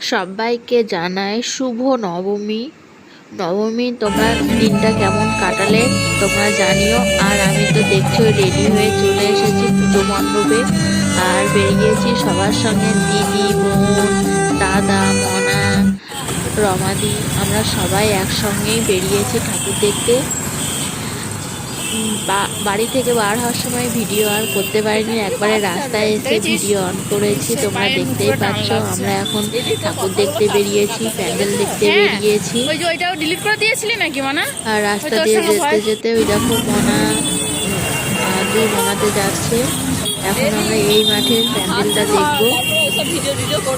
সবাইকে জানাই শুভ নবমী। নবমী, তোমরা দিনটা কেমন কাটালে তোমরা জানিও। আর আমি তো দেখছ রেডি হয়ে চলে এসেছি পুজো মণ্ডপে। আর বেরিয়েছি সবার সঙ্গে দিদি, বোন, দাদা, মনা, রমাদি, আমরা সবাই একসঙ্গেই বেরিয়েছি ঠাকুর দেখতে। বা- বাড়ি থেকে বার হওয়ার সময় ভিডিও আর করতে পারিনি। একবারে রাস্তায় এসে ভিডিও অন করেছি তোমরা দেখতেই পাচ্ছ। আমরা এখন ঠাকুর দেখতে বেরিয়েছি প্যান্ডেল দেখতে হ্যাঁ। বেরিয়েছি। ডিলিট করে দিয়েছিলি নাকি মানা? আর রাস্তা দিয়ে যেতে যেতে ওই দেখো মনা দুই মনাতে যাচ্ছে। এখন আমরা এই মাঠের প্যান্ডেলটা দেখব।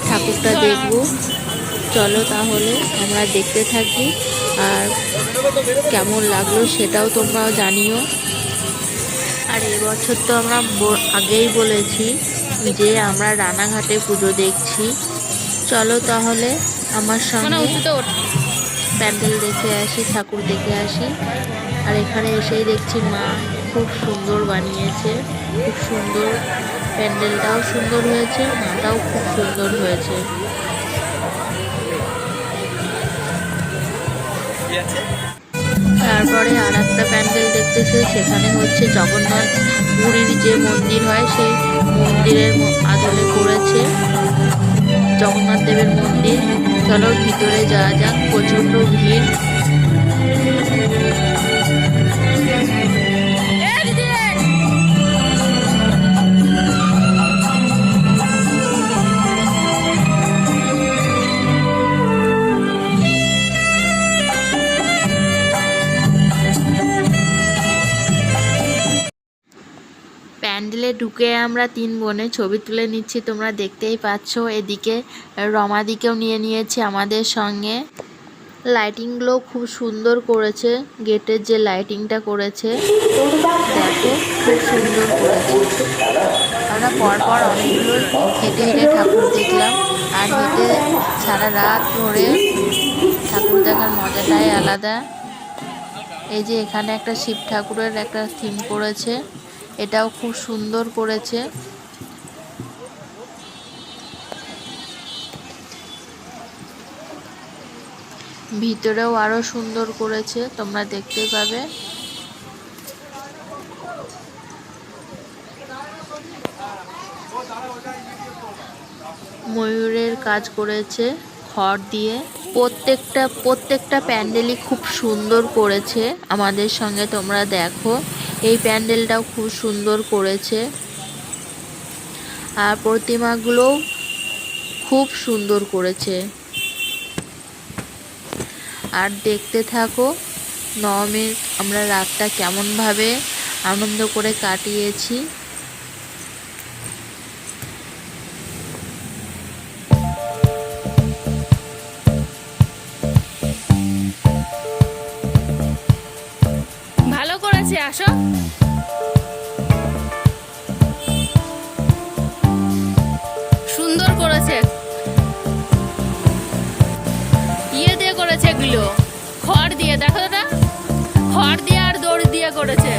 ঠাকুরটা দেখব। চলো তাহলে আমরা দেখতে থাকি। আর কেমন লাগল সেটাও তোমরাও জানিও। এবছর তো আমরা আগেই বলেছি যে আমরা রানাঘাটে পুজো দেখছি। চলো তাহলে আমার মানে সঙ্গে প্যান্ডেল দেখে আসি ঠাকুর দেখে আসি। আর এখানে এসেই দেখছি মা খুব সুন্দর বানিয়েছে খুব সুন্দর প্যান্ডেলটাও সুন্দর হয়েছে মাটাও খুব সুন্দর হয়েছে। তারপরে আর একটা প্যান্ডেল দেখতেছে, সেখানে হচ্ছে জগন্নাথ পুরীর যে মন্দির হয়, সেই মন্দিরের আদলে করেছে জগন্নাথ দেবের মন্দির। চলো ভিতরে যাওয়া যাক, প্রচণ্ড ভিড়। ঢুকে আমরা তিন বোনে ছবি তুলে নিচ্ছি, তোমরা দেখতেই পাচ্ছ। এদিকে রমাদিকেও নিয়ে নিয়েছে আমাদের সঙ্গে। লাইটিংগুলো খুব সুন্দর করেছে, গেটের যে লাইটিংটা করেছে, দেখো, খুব সুন্দর করেছে। আমরা পরপর অনেকগুলো হেঁটে হেঁটে ঠাকুর দেখলাম, আর হেঁটে সারা রাত ধরে ঠাকুর দেখার মজাটাই আলাদা। এই যে এখানে একটা শিব ঠাকুরের একটা থিম করেছে। এটাও খুব সুন্দর করেছে। ভিতরেও আরও সুন্দর করেছে তোমরা দেখতে পাবে। ময়ূরের কাজ করেছে। খড় দিয়ে প্রত্যেকটা প্রত্যেকটা প্যান্ডেলই খুব সুন্দর করেছে আমাদের সঙ্গে তোমরা দেখো। এই প্যান্ডেলটাও খুব সুন্দর করেছে। আর প্রতিমাগুলোও খুব সুন্দর করেছে। আর দেখতে থাকো, নবমীর আমরা রাতটা কেমনভাবে আনন্দ করে কাটিয়েছি। আসো। সুন্দর করেছে। ইয়ে দিয়ে করেছে এগুলো। খড় দিয়ে, দেখো দাদা। খড় দিয়ে আর দড়ি দিয়ে করেছে।